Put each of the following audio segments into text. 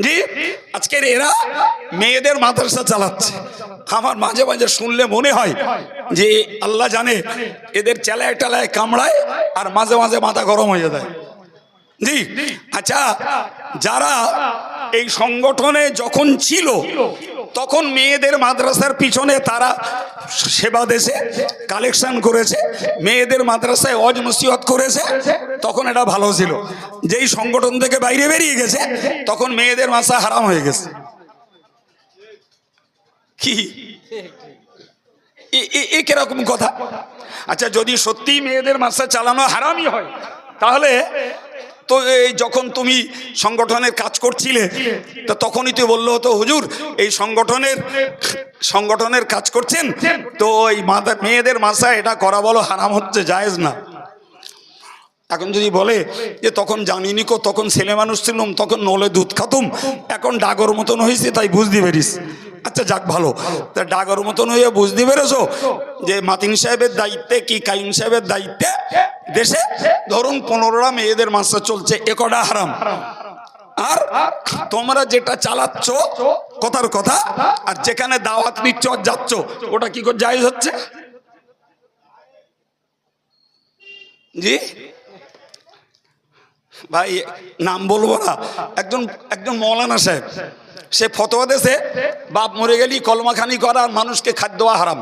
জি? আজকের এরা মেয়েদের মাদ্রাসা চালাচ্ছে। আমার মাঝে মাঝে শুনলে মনে হয় যে আল্লাহ জানে এদের চেলায় টেলায় কামড়ায় আর মাঝে মাঝে মাথা গরম হয়ে যায়। জি? আচ্ছা যারা এই সংগঠনে যখন ছিল তখন মেয়েদের মাদ্রাসার পিছনে তারা সেবা দেশে কালেকশন করেছে, মেয়েদের মাদ্রাসায় অজ মুসিহত করেছে, তখন এটা ভালো ছিল। যেই সংগঠন থেকে বাইরে বেরিয়ে গেছে, তখন মেয়েদের মাসা হারাম হয়ে গেছে। কি? এ- কীরকম কথা? আচ্ছা যদি সত্যি মেয়েদের মাসা চালানো হারামই হয়, তাহলে তো এই যখন তুমি সংগঠনের কাজ করছিলে, তো তখনই তুই বলল তো হুজুর, এই সংগঠনের সংগঠনের কাজ করছেন? তো এই মাথা মেয়েদের মাসা এটা করা বলো, হারাম হচ্ছে, জায়েজ না। এখন যদি বলে যে, তখন জানিনি কো, তখন ছেলে মানুষ ছিলাম, তখন নলে দুধ খাতুম, এখন ডাগর মতন হয়েছে তাই বুঝতে পেরিস আচ্ছা যাক, ভালো। তা ডাগর মতন হয়ে বুঝতে পেরেছ যে মাতিন সাহেবের দায়িত্বে কি কাইম সাহেবের দায়িত্বে? দেশে ধরুন পনেরোটা মেয়েদের মাস্টার চলছে একটা হারাম। আর তোমরা যেটা চালাচ্ছ, কথার কথা, আর যেখানে দাওয়াত নিচ্ছ আর যাচ্ছ, ওটা কি করে জায়েজ হচ্ছে? জি? ভাই, নাম বলব না। একজন একজন মৌলানা সাহেব। সে ফতোয়া দেশে বাপ মরে গেলি, কলমাখানি করা আর মানুষকে খাদ্য হারাম?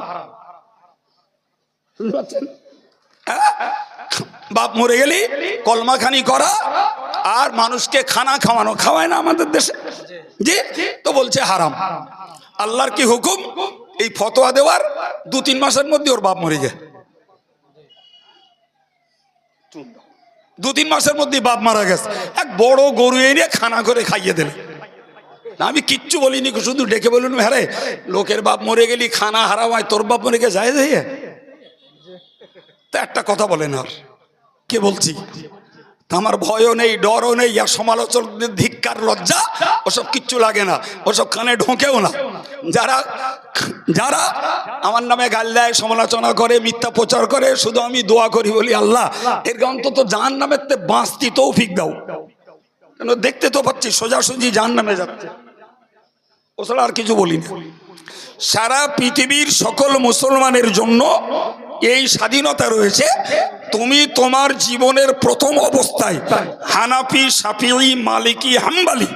হ্যাঁ? বাপ মরে গেলি, কলমাখানি করা আর মানুষকে খানা খাওয়ানো। খাওয়ায় না আমাদের দেশে? জি? তো বলছে হারাম। আল্লাহর কি হুকুম? এই ফতোয়া দেওয়ার দু তিন মাসের মধ্যে ওর বাপ মরে যায়। দু তিন মাসের মধ্যে বাপ মারা গেছে। এক বড় গরু এনে খানা করে খাইয়ে দিলে। না, আমি কিচ্ছু বলিনি, শুধু ডেকে বলুন হ্যাঁ লোকের বাপ মরে গেলি, খানা হারা হয় তোর বাপ মরে গেছে যায় তা একটা কথা বলেন আর, কে বলছি? আমার ভয়ও নেই, ডরও নেই, আর সমালোচকদের ধিক্কার, লজ্জা, ওসব কিচ্ছু লাগে না, ওসব কানে ঢোকেও না। যারা যারা আমার নামে গাল দেয়, সমালোচনা করে, মিথ্যা প্রচার করে, শুধু আমি দোয়া করি বলি, আল্লাহ, এর অন্তত জান নামের তে বাঁচতি তৌফিক দাও। কেন, দেখতে তো পাচ্ছি, সোজাসুজি জান নামে যাচ্ছে। ও ছাড়া আর কিছু বলিনি। সারা পৃথিবীর সকল মুসলমানের জন্য এই স্বাধীনতা রয়েছে। তুমি তোমার জীবনের প্রথম অবস্থায় হানাফি সাফিউই মালিকি, হাম্বালি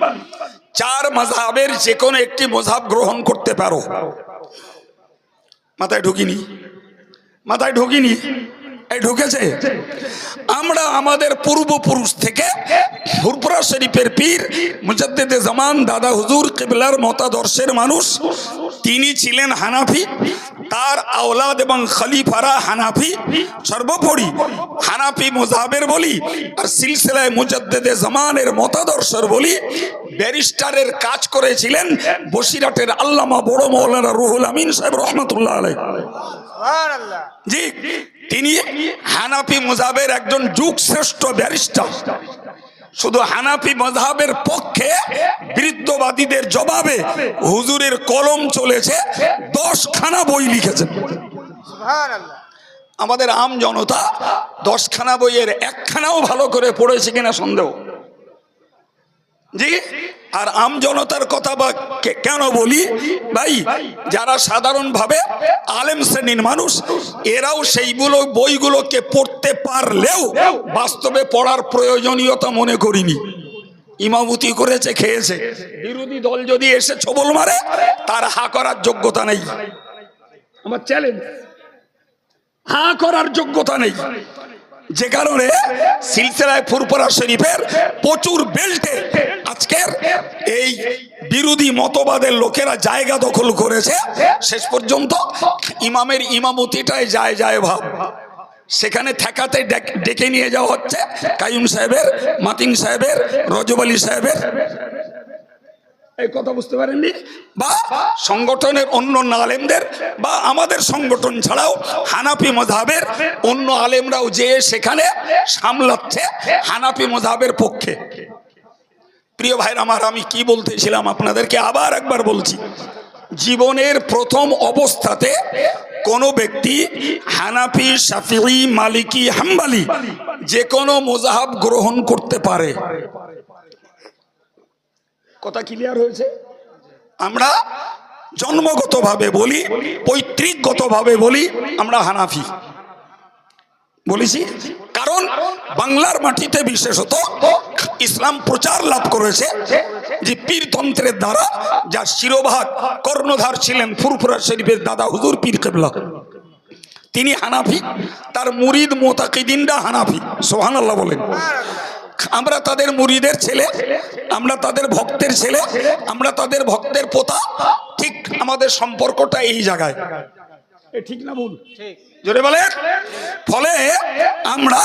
চার মজাবের যে কোনো একটি মজাব গ্রহণ করতে পারো। মাথায় ঢুকিনি? মাথায় ঢুকিনি? ঢুকেছে। আমরা আমাদের পূর্বপুরুষ থেকে ফুরপুরা শরীফের পীর মুজাদ্দেদে জামান দাদা হুজুর কেবলার মতাদর্শের মানুষ তিনি ছিলেন হানাফি তার আওলাদ এবং খলিফারা হানাফি। সর্বোপরি হানাফি মুজাবের বলি আর সিলসিলায় মুজাদ্দেদে জামানের মতাদর্শের বলি ব্যারিস্টারের কাজ করেছিলেন বসিরাটের আল্লামা বড় মৌলানা রুহুল আমিন সাহেব রহমতুল্লাহ আলাই জি। তিনি হানাফি মজাবের একজন যুগ শ্রেষ্ঠ ব্যারিস্টার। শুধু হানাফি মজাবের পক্ষে বৃদ্ধবাদীদের জবাবে হুজুরের কলম চলেছে দশখানা বই লিখেছেন। আমাদের আম জনতা দশখানা বইয়ের একখানাও ভালো করে পড়েছে কিনা সন্দেহ। জি? আর আম জনতার কথা বা কেন বলি? ভাই, যারা সাধারণভাবে আলেম শ্রেণির মানুষ, এরাও সেইগুলো বইগুলোকে পড়তে পারলেও বাস্তবে পড়ার প্রয়োজনীয়তা মনে করিনি। ইমামতি করেছে, খেয়েছে। বিরোধী দল যদি এসে ছবল মারে, তার হা করার যোগ্যতা নেই। আমার চ্যালেঞ্জ হা করার যোগ্যতা নেই। যে কারণে সিলসিলায় ফুরপুরা শরীফের প্রচুর বেল্টে আজকের এই বিরোধী মতবাদের লোকেরা জায়গা দখল করেছে। শেষ পর্যন্ত ইমামের ইমামতিটাই যায় যায় ভাব। সেখানে ঠেকাতে ডেক- নিয়ে যাওয়া হচ্ছে। কাইম সাহেবের, মাতিন সাহেবের, রজব আলী সাহেবের এই কথা বুঝতে পারেননি? বা সংগঠনের অন্য আলেমদের বা আমাদের সংগঠন ছাড়াও হানাফি মজাবের অন্য আলেমরাও যে সেখানে সামলাচ্ছে হানাফি মজাবের পক্ষে। প্রিয় ভাইরা আমার আমি কি বলতেছিলাম আপনাদেরকে আবার একবার বলছি। জীবনের প্রথম অবস্থাতে কোনো ব্যক্তি হানাফি শাফিঈ মালিকি হাম্বালি যে কোনো মোজাহাব গ্রহণ করতে পারে। কথা ক্লিয়ার হয়েছে? আমরা জন্মগতভাবে বলি, পৈতৃকগতভাবে বলি, আমরা হানাফি। বলেছি? কারণ বাংলার মাটিতে বিশেষত ইসলাম প্রচার লাভ করেছে যে পীরতন্ত্রের দ্বারা যা শিরোভাগ কর্ণধার ছিলেন ফুরফুরা শরীফের দাদা হুজুর পীর কেবলা। তিনি হানাফি, তার মুরিদ মোতাকিদিনরা হানাফি সোহান আল্লাহ বলেন। আমরা তাদের মুরিদের ছেলে, আমরা তাদের ভক্তের ছেলে, আমরা তাদের ভক্তের পোতা, ঠিক আমাদের সম্পর্কটা এই জায়গায়। ঠিক না ভুল? জোরে বলে? ফলে আমরা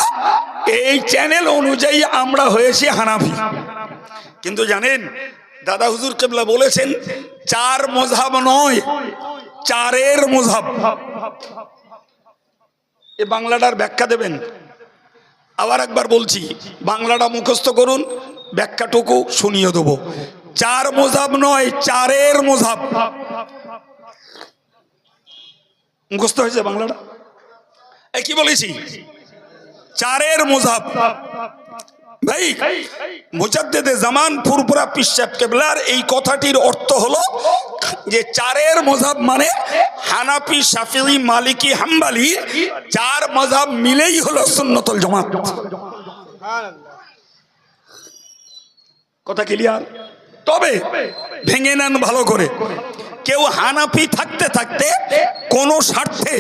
এই চ্যানেল অনুযায়ী আমরা হয়েছি হানাফি। কিন্তু জানেন, দাদা হুজুর কেবলা বলেছেন, চার মজাব নয়, চারের মজাব এ বাংলাটার ব্যাখ্যা দেবেন? আবার একবার বলছি, বাংলাটা মুখস্থ করুন, ব্যাখ্যাটুকু শুনিয়ে দেব। চার মোজাব নয়, চারের মোজাব। মুখস্থ হয়েছে বাংলাটা? এ কি বলেছি? চারের মোজাব। ভাই, মুজাদ্দেদে জামান ফুরপুরা পিসাব কেবলার এই কথাটির অর্থ হলো যে চারের মজাব মানে হানাফি শাফি মালিকি, হাম্বালি চার মজাব মিলেই হলো সুন্নতল জামাত। কথা ক্লিয়ার তবে ভেঙে নেন ভালো করে। কেউ হানাফি থাকতে থাকতে কোন স্বার্থে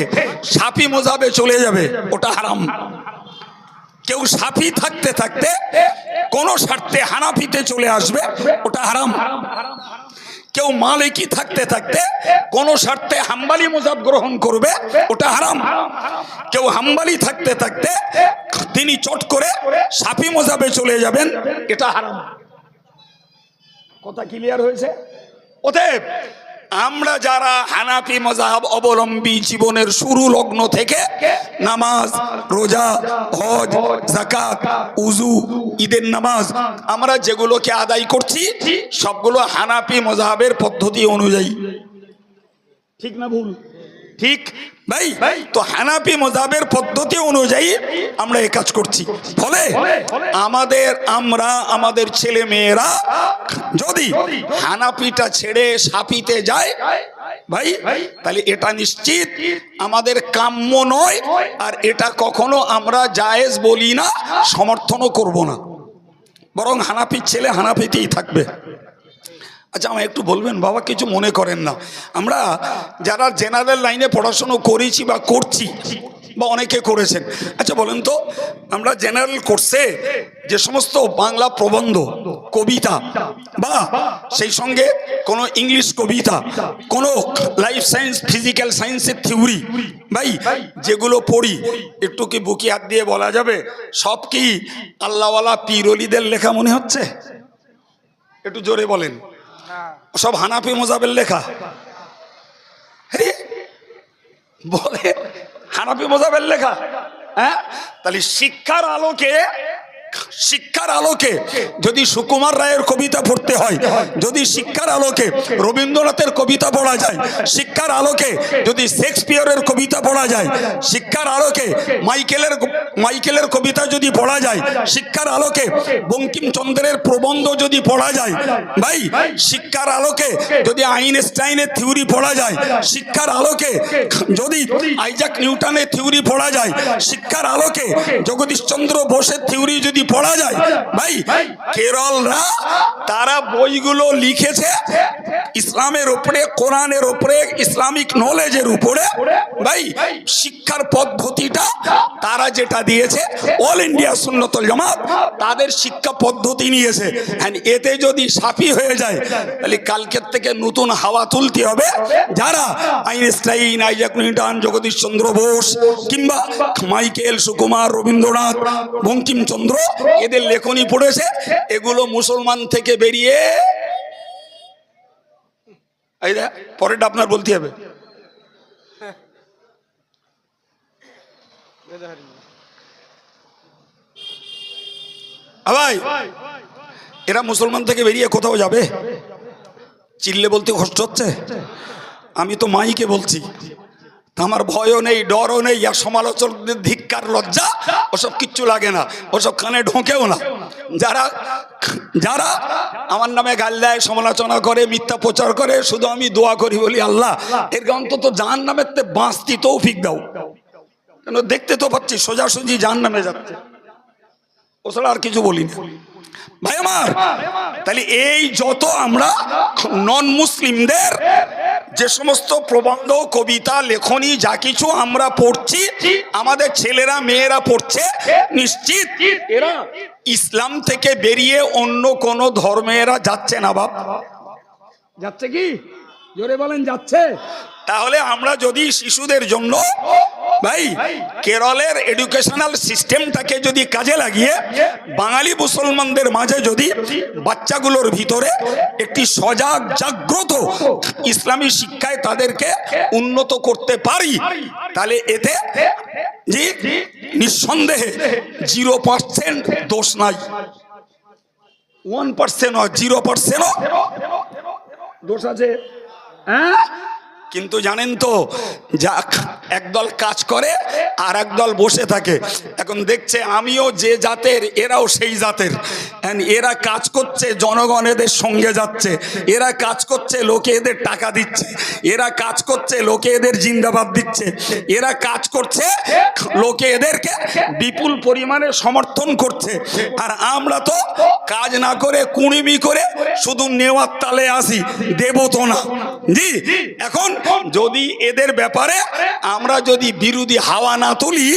সাফি মোজাবে চলে যাবে, ওটা হারাম। কেউ সাফি থাকতে থাকতে কোন স্বার্থে হানাফিতে চলে আসবে, ওটা হারাম। কেউ মালিকি থাকতে থাকতে কোন স্বার্থে হাম্বালি মোজাব গ্রহণ করবে, ওটা হারাম। কেউ হাম্বালি থাকতে থাকতে তিনি চট করে সাফি মোজাবে চলে যাবেন, এটা হারাম। কথা ক্লিয়ার হয়েছে? অতএব আমরা যারা হানাফি মজাহাব অবলম্বী জীবনের শুরু লগ্ন থেকে নামাজ রোজা হজ জাকাত উজু ঈদের নামাজ আমরা যেগুলোকে আদায় করছি সবগুলো হানাফি মজাহাবের পদ্ধতি অনুযায়ী। ঠিক না ভুল? ঠিক? ভাই তো হানাফি মজাবের পদ্ধতি অনুযায়ী আমরা এই কাজ করছি। ফলে আমাদের আমরা আমাদের ছেলে মেয়েরা যদি হানাফিটা ছেড়ে সাফিতে যায় ভাই তাহলে এটা নিশ্চিত আমাদের কাম্য নয়। আর এটা কখনো আমরা জায়েজ বলি না সমর্থনও করব না। বরং হানাফির ছেলে হানাফিতেই থাকবে। আচ্ছা আমায় একটু বলবেন, বাবা কিছু মনে করেন না। আমরা যারা জেনারেল লাইনে পড়াশুনো করেছি বা করছি, বা অনেকে করেছেন। আচ্ছা বলেন তো, আমরা জেনারেল কোর্সে যে সমস্ত বাংলা প্রবন্ধ, কবিতা, বা সেই সঙ্গে কোনো ইংলিশ কবিতা, কোনো লাইফ সায়েন্স ফিজিক্যাল সায়েন্সের থিওরি ভাই, যেগুলো পড়ি, একটু কি বুকি হাত দিয়ে বলা যাবে? সব কি আল্লাহওয়ালা পীরলিদের লেখা মনে হচ্ছে? একটু জোরে বলেন। সব হানাপি মোজাবের লেখা। বলে হানাপি মোজাবের লেখা হ্যাঁ? তাহলে শিক্ষার আলোকে শিক্ষার আলোকে যদি সুকুমার রায়ের কবিতা পড়তে হয়, যদি শিক্ষার আলোকে রবীন্দ্রনাথের কবিতা পড়া যায়, শিক্ষার আলোকে যদি শেক্সপিয়রের কবিতা পড়া যায়, শিক্ষার আলোকে মাইকেলের মাইকেলের কবিতা যদি পড়া যায়, শিক্ষার আলোকে বঙ্কিমচন্দ্রের প্রবন্ধ যদি পড়া যায়, ভাই, শিক্ষার আলোকে যদি আইনস্টাইনের থিওরি পড়া যায়, শিক্ষার আলোকে যদি আইজাক নিউটনের থিওরি পড়া যায়, শিক্ষার আলোকে জগদীশচন্দ্র বোসের থিওরি যদি পড়া যায়? ভাই কেরলরা তারা বইগুলো লিখেছে ইসলামের উপরে কোরআনের উপরে ইসলামিক নলেজের উপরে। ভাই শিক্ষার পদ্ধতিটা তারা যেটা দিয়েছে অল ইন্ডিয়া সুন্নতল জামাত তাদের শিক্ষা পদ্ধতি নিয়েছে। And এতে যদি সাফি হয়ে যায় তাহলে কালকের থেকে নতুন হাওয়া তুলতে হবে। যারা Einstein Isaac Newton Jagadish Chandra Bose কিংবা মাইকেল সুকুমার রবীন্দ্রনাথ বঙ্কিমচন্দ্র এদের লেখনী পড়েছে, এগুলো মুসলমান থেকে বেরিয়ে এই পরেরটা আপনার বলতে হবে। ভাই, এরা মুসলমান থেকে বেরিয়ে কোথাও যাবে? চিল্লে বলতে কষ্ট হচ্ছে? আমি তো মাইকে বলছি। আমার ভয়ও নেই, ডরও নেই, আর সমালোচকদের ধিক্কার, লজ্জা, ওসব কিচ্ছু লাগে না, ওসব কানে ঢোকেও না। যারা যারা আমার নামে গাল দেয়, সমালোচনা করে, মিথ্যা প্রচার করে, শুধু আমি দোয়া করি বলি, আল্লাহ, এর অন্তত জাহান নামের তে বাঁচতি তৌফিক দাও। কেন দেখতে তো পাচ্ছি, সোজাসুজি জাহান নামে যাচ্ছে। ও আর কিছু বলি না। ভাই আমার তাহলে এই যত আমরা নন মুসলিমদের যে সমস্ত প্রবন্ধ কবিতা লেখনী যা কিছু আমরা পড়ছি আমাদের ছেলেরা মেয়েরা পড়ছে নিশ্চিত এরা ইসলাম থেকে বেরিয়ে অন্য কোন ধর্মে এরা যাচ্ছে না বাপ। যাচ্ছে কি? জোরে বলেন যাচ্ছে। তাহলে আমরা যদি শিশুদের জন্য ভাই, কেরলের এডুকেশনাল সিস্টেমটাকে যদি কাজে লাগিয়ে বাঙালি মুসলমানদের মাঝে যদি বাচ্চাগুলোর ভিতরে একটি সজাগ, জাগ্রত ইসলামী শিক্ষায় তাদেরকে উন্নত করতে পারি, তাহলে এতে জি, নিঃসন্দেহে জিরো পার্সেন্ট দোষ নাই। ওয়ান পার্সেন্ট জিরো পার্সেন্টও দোষ আছে। হ্যাঁ? কিন্তু জানেন তো, যা একদল কাজ করে আর একদল বসে থাকে। এখন দেখছে আমিও যে জাতের, এরাও সেই জাতের। এরা কাজ করছে, জনগণ এদের সঙ্গে যাচ্ছে। এরা কাজ করছে, লোকে এদের টাকা দিচ্ছে। এরা কাজ করছে, লোকে এদের জিন্দাবাদ দিচ্ছে। এরা কাজ করছে, লোকে এদেরকে বিপুল পরিমাণে সমর্থন করছে। আর আমরা তো কাজ না করে, কুড়িমি করে শুধু নেওয়ার তালে আসি, দেব তো না। জি, এখন যদি এদের ব্যাপারে আমরা যদি বিরোধী হাওয়া না তুলি,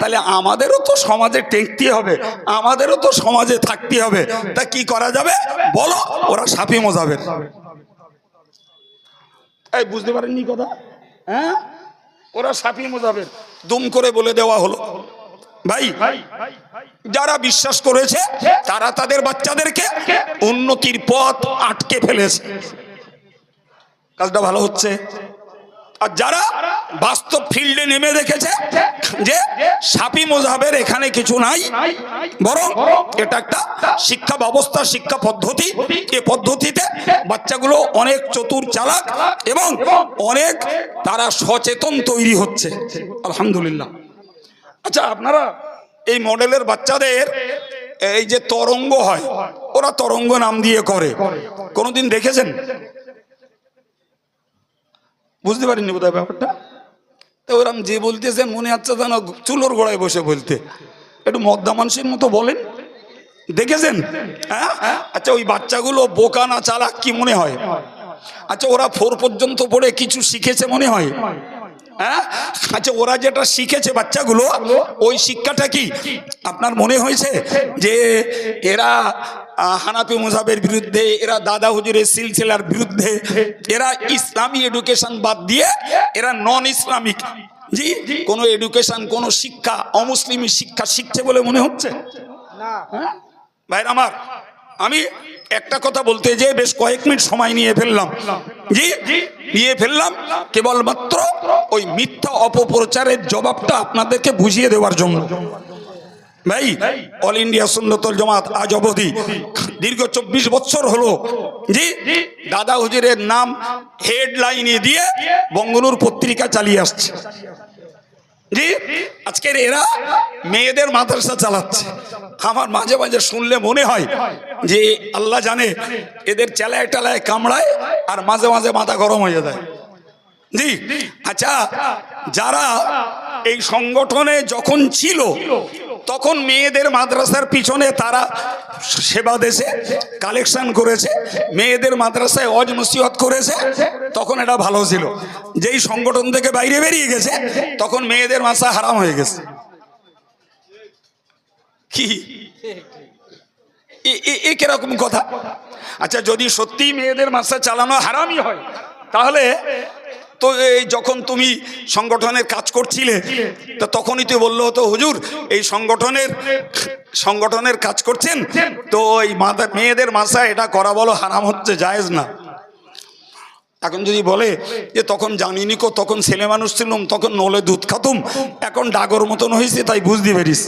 তাহলে আমাদেরও তো সমাজে টেকতে হবে, আমাদেরও তো সমাজে থাকতে হবে। তা কি করা যাবে? বলো, ওরা সাপি মজাবের এই, বুঝতে পারেননি কথা? হ্যাঁ? ওরা সাপি মজাবের দুম করে বলে দেওয়া হলো। ভাই, যারা বিশ্বাস করেছে, তারা তাদের বাচ্চাদেরকে উন্নতির পথ আটকে ফেলেছে। কাজটা ভালো হচ্ছে। আর যারা বাস্তব ফিল্ডে নেমে দেখেছে যে সাপি মোজাবের এখানে কিছু নাই, বরং এটা একটা শিক্ষা ব্যবস্থা, শিক্ষা পদ্ধতি। এ পদ্ধতিতে বাচ্চাগুলো অনেক চতুর চালাক এবং অনেক তারা সচেতন তৈরি হচ্ছে। আলহামদুলিল্লাহ। আচ্ছা আপনারা এই মডেলের বাচ্চাদের এই যে তরঙ্গ হয়, ওরা তরঙ্গ নাম দিয়ে করে। কোনোদিন দেখেছেন? বুঝতে পারিনি বোধহয় ব্যাপারটা? তো ওরম যে বলতেছেন, মনে হচ্ছে যেন চুলোর গোড়ায় বসে বলতে। একটু মদ্দা মানুষের মতো বলেন। দেখেছেন? হ্যাঁ? আচ্ছা ওই বাচ্চাগুলো বোকা না চালাক কি মনে হয়? আচ্ছা ওরা ফোর পর্যন্ত পড়ে, কিছু শিখেছে মনে হয়? হ্যাঁ? আচ্ছা ওরা যেটা শিখেছে বাচ্চাগুলো ওই শিক্ষাটা কি? আপনার মনে হয়েছে যে এরা হানাফি মুজাবের বিরুদ্ধে এরা দাদা হুজুরের সিলসিলার বিরুদ্ধে এরা ইসলামী এডুকেশন বাদ দিয়ে এরা নন ইসলামিক জি কোনো এডুকেশন কোনো শিক্ষা অমুসলিমী শিক্ষা শিখছে বলে মনে হচ্ছে? হ্যাঁ? ভাইরা আমার আমি একটা কথা বলতে যে বেশ কয়েক মিনিট সময় নিয়ে ফেললাম। জি, নিয়ে ফেললাম। কেবলমাত্র ওই মিথ্যা অপপ্রচারের জবাবটা আপনাদেরকে বুঝিয়ে দেওয়ার জন্য। ভাই অল ইন্ডিয়া সুন্নতল জমাত আজ অবধি দীর্ঘ চব্বিশ বছর হলো, জি, দাদা হুজুরের নাম হেডলাইনে দিয়ে বঙ্গনুর পত্রিকা চালিয়ে আসছে। আজকের এরা মেয়েদের মাদ্রাসা চালাচ্ছে। আমার মাঝে মাঝে শুনলে মনে হয় যে আল্লাহ জানে এদের চেলায় টেলায় কামড়ায় আর মাঝে মাঝে মাথা গরম হয়ে যায়। জি? আচ্ছা যারা এই সংগঠনে যখন ছিল তখন মেয়েদের মাদ্রাসার পিছনে তারা সেবা দেশে কালেকশন করেছে, মেয়েদের মাদ্রাসায় অজ নসিহত করেছে, তখন এটা ভালো ছিল। যেই সংগঠন থেকে বাইরে বেরিয়ে গেছে, তখন মেয়েদের মাসা হারাম হয়ে গেছে। কি? এ কীরকম কথা? আচ্ছা যদি সত্যি মেয়েদের মাসা চালানো হারামই হয়, তাহলে তো এই যখন তুমি সংগঠনের কাজ করছিলে, তো তখনই তুই বলল তো, হুজুর, এই সংগঠনের সংগঠনের কাজ করছেন? তো এই মাথা মেয়েদের মাসা এটা করা বলো, হারাম হচ্ছে, জায়েজ না। এখন যদি বলে যে, তখন জানিনি কো, তখন ছেলে মানুষ ছিলাম, তখন নলে দুধ খাতুম, এখন ডাগর মতন হয়েছে তাই বুঝতে পেরিস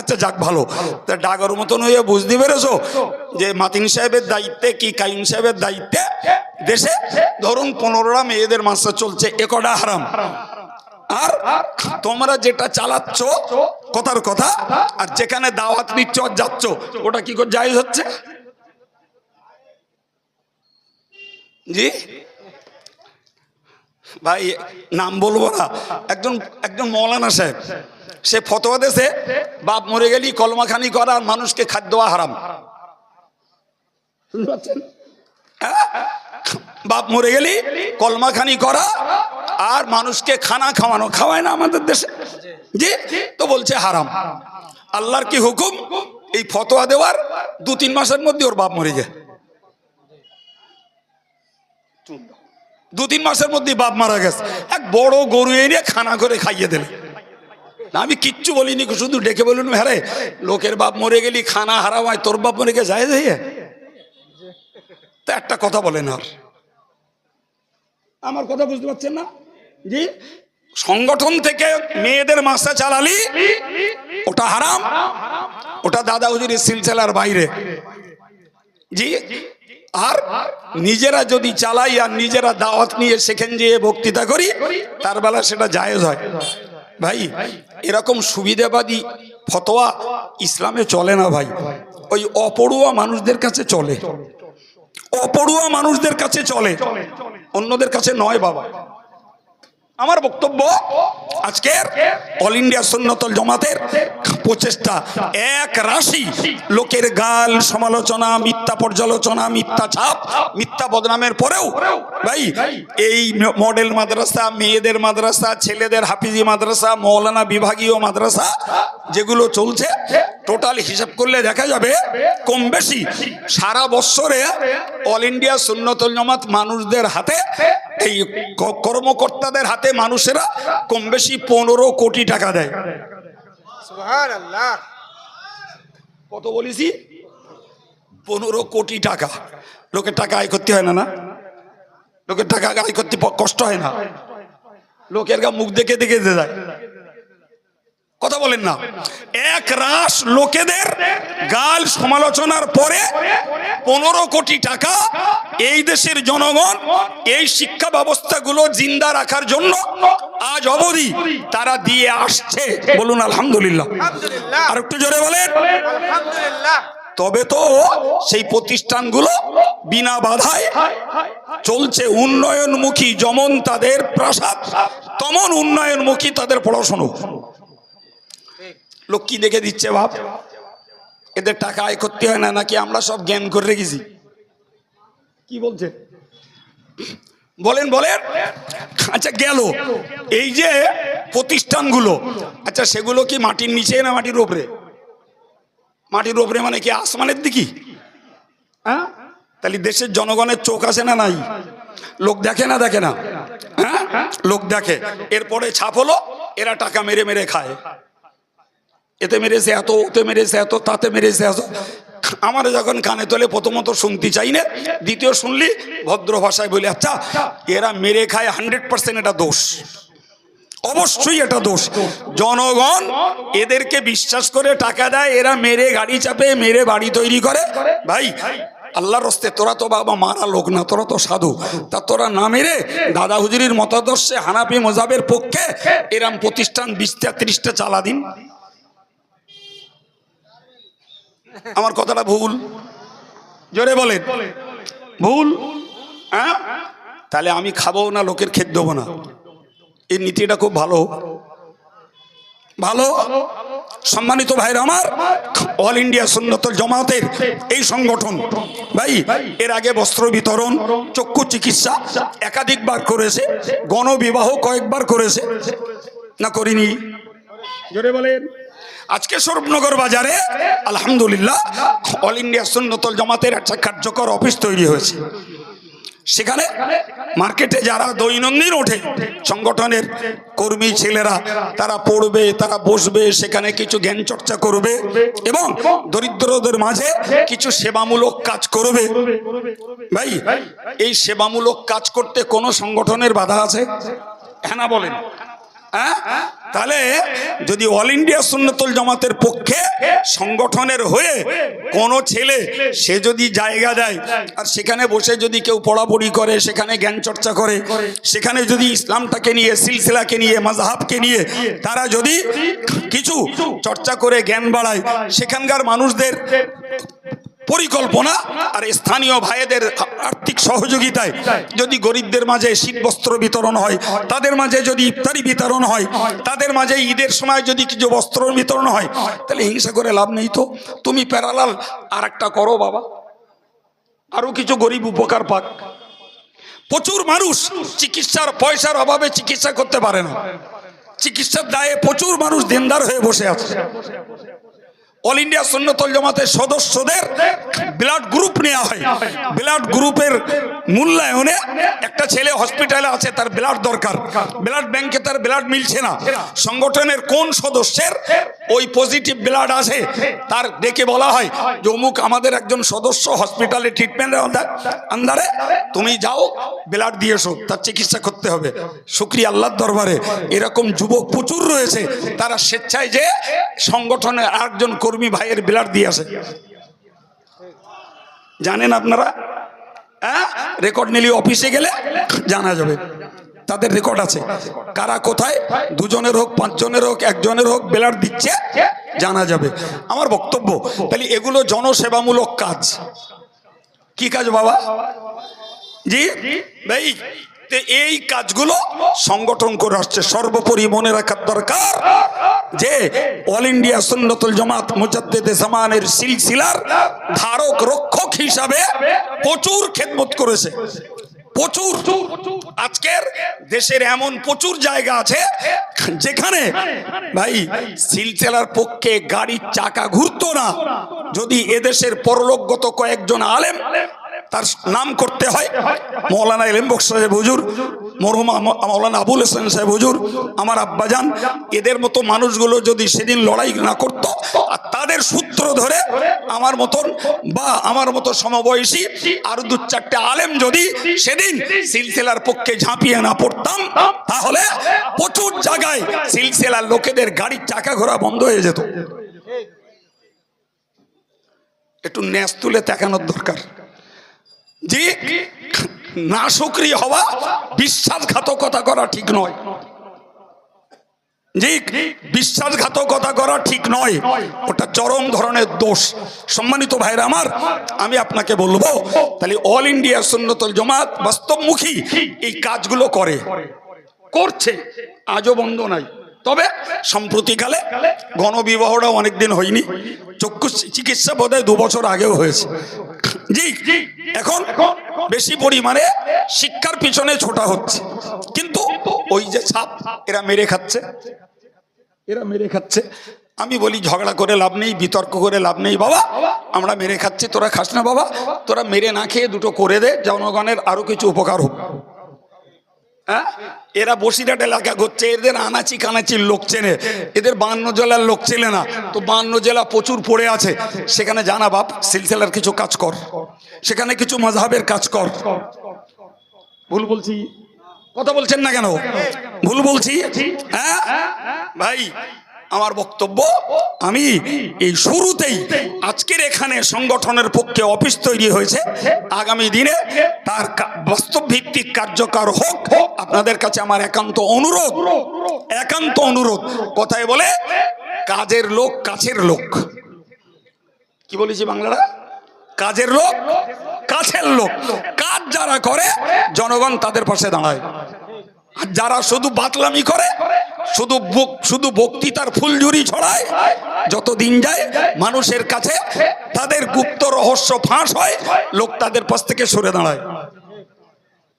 আচ্ছা যাক, ভালো। তা ডাগর মতন হয়ে বুঝতে পেরেছ যে মাতিন সাহেবের দায়িত্বে কি কাইম সাহেবের দায়িত্বে? দেশে ধরুন পনেরোটা মেয়েদের মাস্টার চলছে একটা হারাম। আর তোমরা যেটা চালাচ্ছ, কথার কথা, আর যেখানে দাওয়াত নিচ্ছ আর যাচ্ছ, ওটা কি করে জায়েজ হচ্ছে? জি? ভাই, নাম বলব না। একজন একজন মৌলানা সাহেব। সে ফতোয়া দেশে বাপ মরে গেলি, কলমাখানি করা মানুষকে খাদ্য হারাম। হ্যাঁ? বাপ মরে গেলি, কলমাখানি করা আর মানুষকে খানা খাওয়ানো। খাওয়ায় না আমাদের দেশে? জি? তো বলছে হারাম। আল্লাহর কি হুকুম? এই ফতোয়া দেওয়ার দু তিন মাসের মধ্যে ওর বাপ মরে যায় দু তিন মাসের মধ্যে বাপ মারা গেছে। এক বড় গরু এনে খানা করে খাইয়ে দিলে। না, আমি কিচ্ছু বলিনি, শুধু ডেকে বলুন হ্যাঁ লোকের বাপ মরে গেলি, খানা হারামায়, তোর বাপ মরে গেছে যায় যাইয়ে তা একটা কথা বলেন আর। আমার কথা বুঝতে পারছেন না? জি? সংগঠন থেকে মেয়েদের মাসা চালালি, ওটা হারাম, ওটা দাদা হুজুরের সিলসিলার বাইরে। জি? আর নিজেরা যদি চালাই আর নিজেরা দাওয়াত নিয়ে সেখান যেয়ে বক্তৃতা করি, তার বেলা সেটা জায়েজ হয়। ভাই এরকম সুবিধাবাদী ফতোয়া ইসলামে চলে না ভাই। ওই অপড়ুয়া মানুষদের কাছে চলে। অপড়ুয়া মানুষদের কাছে চলে। অন্যদের কাছে নয় বাবা। আমার বক্তব্য আজকের অল ইন্ডিয়া সুন্নতল জমাতের প্রচেষ্টা। এক রাশি লোকের গাল, সমালোচনা, মিথ্যা পর্যালোচনা, মিথ্যা ছাপ, মিথ্যা বদনামের পরেও ভাই, এই মডেল মাদ্রাসা, মেয়েদের মাদ্রাসা, ছেলেদের হাফিজি মাদ্রাসা, মৌলানা বিভাগীয় মাদ্রাসা যেগুলো চলছে, টোটাল হিসাব করলে দেখা যাবে কম বেশি সারা বৎসরে অল ইন্ডিয়া সুন্নতল জমাত মানুষদের হাতে এই কর্মকর্তাদের হাতে মানুষেরা কম বেশি পনেরো কোটি টাকা দেয়। কত বলেছি? পনেরো কোটি টাকা। লোকের টাকা আয় করতে হয় না না? লোকের টাকা আয় করতে কষ্ট হয় না। লোকের গা মুখ দেখে দেখে দেয়। যায় কথা বলেন না। এক রাস লোকেদের গাল সমালোচনার পরে পনেরো কোটি টাকা এই দেশের জনগণ এই শিক্ষা ব্যবস্থাগুলো জিন্দা রাখার জন্য আজ অবধি তারা দিয়ে আসছে। বলুন আলহামদুলিল্লাহ। আলহামদুলিল্লাহ। আর একটু জোরে বলেন। তবে তো সেই প্রতিষ্ঠানগুলো বিনা বাধায় চলছে উন্নয়নমুখী যেমন তাদের প্রাসাদ। তেমন উন্নয়নমুখী তাদের পড়াশুনো। লোক কি দেখে দিচ্ছে ভাব এদের টাকা আয় করতে হয় না নাকি আমরা সব জ্ঞান করে রেখেছি? কি বলছে? বলেন বলেন। আচ্ছা গেল। এই যে প্রতিষ্ঠানগুলো আচ্ছা সেগুলো কি মাটির নিচে না মাটির উপরে? মাটির উপরে মানে কি আসমানের দিকে? হ্যাঁ? তাহলে দেশের জনগণের চোখ আছে না নাই? লোক দেখে না দেখে না? হ্যাঁ? লোক দেখে। এরপরে ছাপ হলো এরা টাকা মেরে মেরে খায়। এতে মেরেছে এত, ওতে মেরেছে এত, তাতে মেরেছে এত। আমার যখন কানে তোলে প্রথমত শুনতে চাই না, দ্বিতীয় শুনলি ভদ্র ভাষায় বলি আচ্ছা এরা মেরে খায় হান্ড্রেড পার্সেন্ট এটা দোষ। অবশ্যই এটা দোষ। জনগণ এদেরকে বিশ্বাস করে টাকা দেয়, এরা মেরে গাড়ি চাপে, মেরে বাড়ি তৈরি করে। ভাই, আল্লাহর রস্তে তোরা তো বাবা মারা লোক না, তোরা তো সাধু। তা তোরা না মেরে দাদা হুজুরির মতাদর্শে হানাপি মোজাবের পক্ষে এরম প্রতিষ্ঠান বিশটা, ত্রিশটা চালা দিন। আমার কথাটা ভুল। জোরে বলেন। ভুল? হ্যাঁ? তাহলে আমি খাব না, লোকের খেত দেবো না। এই নীতিটা খুব ভালো। ভালো? সম্মানিত ভাইরা আমার অল ইন্ডিয়া সুন্নতল জামাতের এই সংগঠন। ভাই, এর আগে বস্ত্র বিতরণ, চক্ষু চিকিৎসা একাধিকবার করেছে, গণবিবাহ কয়েকবার করেছে। না করিনি। জোরে বলেন। আজকে স্বরূপনগর বাজারে, আলহামদুলিল্লাহ অল ইন্ডিয়া সুন্নতল জমাতের একটা কার্যকর অফিস তৈরি হয়েছে। সেখানে মার্কেটে যারা দৈনন্দিন ওঠে, সংগঠনের কর্মী ছেলেরা, তারা পড়বে, তারা বসবে, সেখানে কিছু জ্ঞান চর্চা করবে এবং দরিদ্রদের মাঝে কিছু সেবামূলক কাজ করবে। ভাই, এই সেবামূলক কাজ করতে কোনো সংগঠনের বাধা আছে? হ্যাঁ না বলেন। তাহলে যদি অল ইন্ডিয়া সুন্নতল জামাতের পক্ষে সংগঠনের হয়ে কোন ছেলে, সে যদি জায়গা দেয়, আর সেখানে বসে যদি কেউ পড়াপড়ি করে, সেখানে জ্ঞান চর্চা করে, সেখানে যদি ইসলামটাকে নিয়ে, সিলসিলাকে নিয়ে মাজাহাবকে নিয়ে, তারা যদি কিছু চর্চা করে, জ্ঞান বাড়ায়, সেখানকার মানুষদের পরিকল্পনা আর স্থানীয় ভাইদের আর্থিক সহযোগিতায় যদি গরিবদের মাঝে শীত বস্ত্র বিতরণ হয়, তাদের মাঝে যদি ইফতারি বিতরণ হয়, তাদের মাঝে ঈদের সময় যদি কিছু বস্ত্র বিতরণ হয়, তাহলে হিংসা করে লাভ নেই তো। তুমি প্যারালাল আর একটা করো বাবা। আরও কিছু গরিব উপকার পাক। প্রচুর মানুষ চিকিৎসার পয়সার অভাবে চিকিৎসা করতে পারে না। চিকিৎসার দায়ে প্রচুর মানুষ দেনদার হয়ে বসে আছে। অল ইন্ডিয়া সুন্নতল জমাতের সদস্যদের ব্লাড গ্রুপ নেওয়া হয়। ব্লাড গ্রুপের মূল্যায়নে একটা ছেলে হসপিটালে আছে, তার ব্লাড দরকার। ব্লাড ব্যাংকে তার ব্লাড মিলছে না। সংগঠনের কোন সদস্যের ওই পজিটিভ ব্লাড আছে তার ডেকে বলা হয় যে অমুক আমাদের একজন সদস্য হসপিটালে ট্রিটমেন্টের আন্দারে তুমি যাও ব্লাড দিয়ে এসো, তার চিকিৎসা করতে হবে। শুক্রিয়া আল্লাহর দরবারে, এরকম যুবক প্রচুর রয়েছে, তারা স্বেচ্ছায় যে সংগঠনের আরেকজন কর্মী ভাইয়ের ব্লাড দিয়ে আসে। জানেন আপনারা? হ্যাঁ? রেকর্ড নিলে অফিসে গেলে জানা যাবে। তাদের রেকর্ড আছে। কারা কোথায়? দুজনের হোক, পাঁচজনের হোক, একজনের হোক ব্লাড দিচ্ছে, জানা যাবে। আমার বক্তব্য, তাহলে এগুলো জনসেবামূলক কাজ। কি কাজ বাবা? জি? ভাই এই কাজগুলো সংগঠন করে আসছে। সর্বোপরি মনে রাখার দরকার যে অল ইন্ডিয়া সুন্নতুল জামাত মুজাদ্দেদে জামানের সিলসিলার ধারক রক্ষক হিসাবে প্রচুর খেদমত করেছে। প্রচুর। আজকের দেশের এমন প্রচুর জায়গা আছে যেখানে ভাই, সিলচেলার পক্ষে গাড়ির চাকা ঘুরতো না। যদি এদেশের পরলোকগত কয়েকজন আলেম তার নাম করতে হয়। মৌলানা এলেম বক্স সাহেব হুজুর, মরহুমা মৌলানা আবুল হাসান সাহেব হুজুর, আমার আব্বাজান এদের মতো মানুষগুলো যদি সেদিন লড়াই না করত, আর তাদের সূত্র ধরে আমার মতন বা আমার মতো সমবয়সী আর দু চারটে আলেম যদি সেদিন সিলসিলার পক্ষে ঝাঁপিয়ে না পড়তাম, তাহলে প্রচুর জায়গায় সিলসিলার লোকেদের গাড়ির চাকা ঘোরা বন্ধ হয়ে যেত। একটু ন্যাস তুলে তাকানোর দরকার। জি না সক্রিয় হওয়া, বিশ্বাসঘাতকতা করা ঠিক নয়। জি বিশ্বাসঘাতকতা করা ঠিক নয়। ওটা চরম ধরনের দোষ। সম্মানিত ভাইরা আমার, আমি আপনাকে বলব, তাহলে অল ইন্ডিয়া সুন্নতল জমাত বাস্তবমুখী এই কাজগুলো করে। করছে, আজও বন্ধ নাই। তবে সম্প্রতিকালে গণবিবাহটা অনেকদিন হয়নি। চক্ষু চিকিৎসা বোধহয় দু বছর আগেও হয়েছে। জি এখন বেশি পরিমাণে শিক্ষার পিছনে ছোটা হচ্ছে। কিন্তু ওই যে ছাপ এরা মেরে খাচ্ছে। এরা মেরে খাচ্ছে। আমি বলি, ঝগড়া করে লাভ নেই, বিতর্ক করে লাভ নেই, বাবা। আমরা মেরে খাচ্ছি, তোরা খাস না, বাবা। তোরা মেরে না খেয়ে দুটো করে দে, জনগণের আরও কিছু উপকার হোক। এরা বসিরহাট এলাকা করছে এদের আনাচি কানাচির লোক চেনে। এদের বান্ন জেলার লোক চেনে না। তো বান্ন জেলা প্রচুর পড়ে আছে। সেখানে জানা বাপ, সিলসিলার কিছু কাজ কর। সেখানে কিছু মজাহের কাজ কর। ভুল বলছি। কথা বলছেন না কেন? ভুল বলছি? হ্যাঁ? ভাই আমার বক্তব্য, আমি এই শুরুতেই আজকের এখানে সংগঠনের পক্ষে অফিস তৈরি হয়েছে। আগামী দিনে তার বাস্তব ভিত্তিক কার্যকর হোক, আপনাদের কাছে আমার একান্ত অনুরোধ। একান্ত অনুরোধ। কথায় বলে, কাজের লোক কাছের লোক। কি বলেছি বাংলাটা কাজের লোক কাছের লোক। কাজ যারা করে, জনগণ তাদের পাশে দাঁড়ায়। আর যারা শুধু বাতলামি করে, শুধু শুধু বক্তৃতার ফুলঝুরি ছড়ায় যত দিন যায় মানুষের কাছে তাদের গুপ্ত রহস্য ফাঁস হয়, লোক তাদের পাশ থেকে সরে দাঁড়ায়।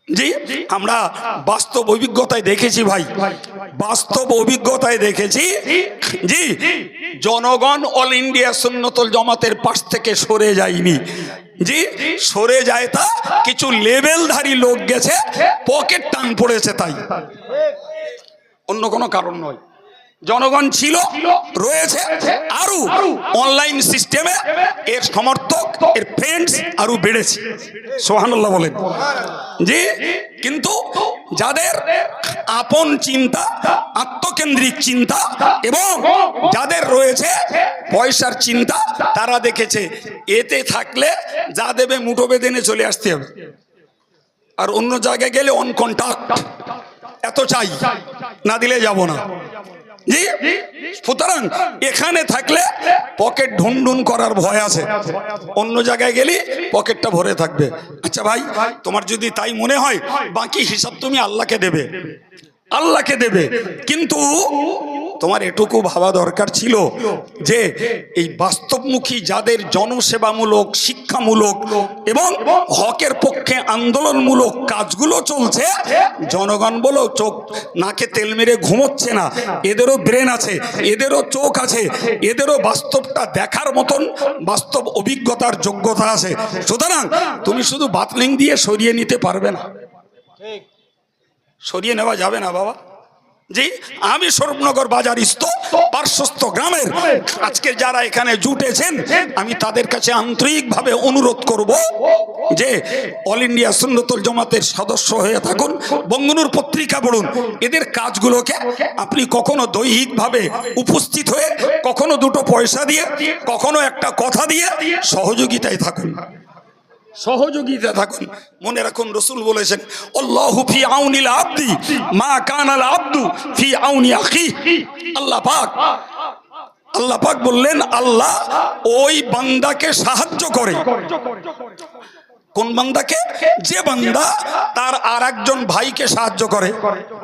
জি, আমরা বাস্তব অভিজ্ঞতায় দেখেছি ভাই। বাস্তব অভিজ্ঞতায় দেখেছি। জি, জনগণ অল ইন্ডিয়া সুন্নতল জমাতের পাশ থেকে সরে যায়নি। জি, সরে যায় তা কিছু লেভেলধারী লোক গেছে, পকেট টান পড়েছে তাই। অন্য কোনো কারণ নয়। জনগণ ছিল রয়েছে আরও অনলাইন সিস্টেমে এর সমর্থক এর ফ্রেন্ডস আরও বেড়েছে সোহানুল্লাহ বলেন যে কিন্তু যাদের আপন চিন্তা আত্মকেন্দ্রিক চিন্তা এবং যাদের রয়েছে পয়সার চিন্তা তারা দেখেছে এতে থাকলে যা দেবে মুঠো বেঁধে নিয়ে চলে আসতে হবে আর অন্য জায়গায় গেলে অন কন্টাক্ট এত চাই না দিলে যাব না জি, সুতরাং এখানে থাকলে পকেট ঢুনঢুন করার ভয় আছে। অন্য জায়গায় গেলে পকেটটা ভরে থাকবে। আচ্ছা ভাই, তোমার যদি তাই মনে হয়, বাকি হিসাব তুমি আল্লাহকে দেবে। আল্লাহকে দেবে। কিন্তু তোমার এটুকু ভাবা দরকার ছিল যে এই বাস্তবমুখী যাদের জনসেবামূলক, শিক্ষামূলক এবং হকের পক্ষে আন্দোলনমূলক কাজগুলো চলছে, জনগণ বলো চোখ নাকে তেল মেরে ঘুমোচ্ছে না, এদেরও ব্রেন আছে, এদেরও চোখ আছে, এদেরও বাস্তবটা দেখার মতন বাস্তব অভিজ্ঞতার যোগ্যতা আছে। সুতরাং তুমি শুধু বাতলিং দিয়ে সরিয়ে নিতে পারবে না। ঠিক। সরিয়ে নেওয়া যাবে না বাবা। জি, আমি স্বরূপনগর বাজারিস্থ, পার্শ্বস্থ গ্রামের। আজকে যারা এখানে জুটেছেন, আমি তাদের কাছে আন্তরিকভাবে অনুরোধ করব যে অল ইন্ডিয়া সুন্নতুল জমাতের সদস্য হয়ে থাকুন, বঙ্গনুর পত্রিকা পড়ুন। এদের কাজগুলোকে আপনি কখনো দৈহিকভাবে উপস্থিত হয়ে, কখনো দুটো পয়সা দিয়ে, কখনো একটা কথা দিয়ে সহযোগিতায় থাকুন। সহযোগিতা থাকুন। মনে রাখুন, রসুল বলেছেন, আল্লাহু ফি আউনিল আব্দি, মা কানাল আব্দু ফি আউনি আখি। আল্লাহ পাক আল্লাহ পাক বললেন, আল্লাহ ওই বান্দাকে সাহায্য করে। কোন বান্দাকে? যে বান্দা তার আর একজন ভাইকে সাহায্য করে।